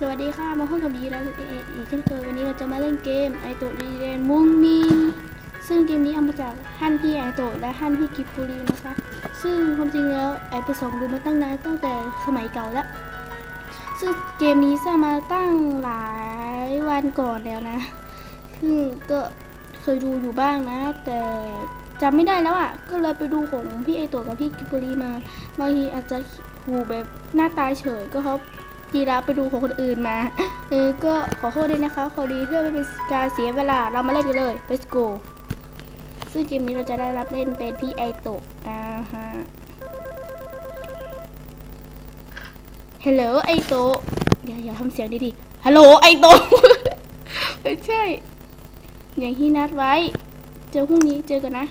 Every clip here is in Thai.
สวัสดีค่ะมาพบกับดีแล้วเออีกเช่นเคยวันนี้เราจะมาเล่นเกมไอโตะรีเรนมุงมินซึ่งเกมนี้เอามาจากฮันพี่ไอโตะและฮันพี่กิบบุรีนะคะ ซึ่งความจริงแล้วไอไปส่องดูมาตั้งนานตั้งแต่สมัยเก่าแล้ว ซึ่งเกมนี้สร้างมาตั้งหลายวันก่อนแล้วนะซึ่งก็เคยดูอยู่บ้างนะ แต่จำไม่ได้แล้วอะ ก็เลยไปดูของพี่ไอโตะกับพี่กิบบุรีมาบางทีอาจจะหูแบบหน้าตาเฉยก็เพราะจีราไปดูของคนอื่นมา เออ ก็ขอโทษด้วยนะคะ ขอดีเพื่อไม่เป็นการเสียเวลา เรามาเล่นกันเลย let's go ซึ่งเกมนี้เราจะได้รับเล่นเป็นพี่ไอโตะอ่าฮะฮัลโหลไอโตะอย่าอย่าทำเสียงดีๆ ฮัลโหลไอโตะไม่ใช่ อย่างที่นัดไว้ เจอพรุ่งนี้เจอกันนะ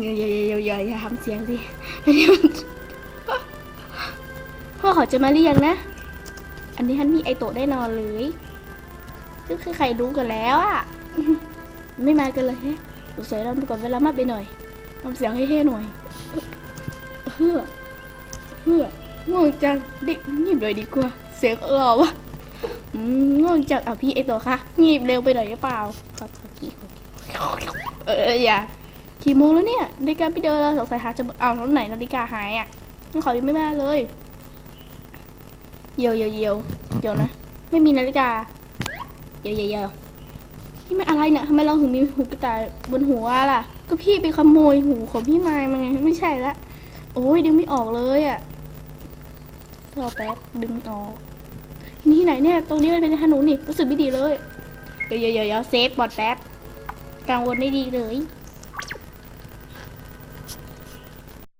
อย่าอย่าอย่าอย่าอย่าทำเสียงสิ เขาจะมาเรียกนะ อันนี้ท่านพี่ไอโตะได้นอนเลยก็คือใครรู้กันแล้วอะไม่มากันเลยแฮะสงสัยเราก่อนเวลามากไปหน่อยทำเสียงให้เท่หน่อยเฮือเฮือง่วงจังดิงีบเลยดีกว่า เสียงหล่อวะง่วงจังอะพี่ไอโตะคะงีบเร็วไปหน่อยหรือเปล่าครับขอกี่ขอกี่เอออย่ากี่โมงแล้วเนี่ยนาฬิกาพี่เดินแล้วสงสัยหาจะเอาแล้วไหนนาฬิกาหายอะขอยังไม่มาเลย เยียวเยียวเยียวเดี๋ยวนะ ไม่มีนาฬิกา เยียวเยียวเยียวนี่มันอะไรเนี่ยทำไมเราถึงมีหูกระต่ายบนหัวล่ะ ก็พี่ไปขโมยหูของพี่ไม้มาไงไม่ใช่ละ โอ้ยดึงไม่ออกเลยอะ่ะรอแป๊บดึงออกนี่ที่ไหนเนี่ย ตรงนี้มันเป็นถนนนี่รู้สึกไม่ดีเลยเดี๋ยวเดี๋ยวเดี๋ยวเซฟบอดแป๊บกังวลไม่ดีเลย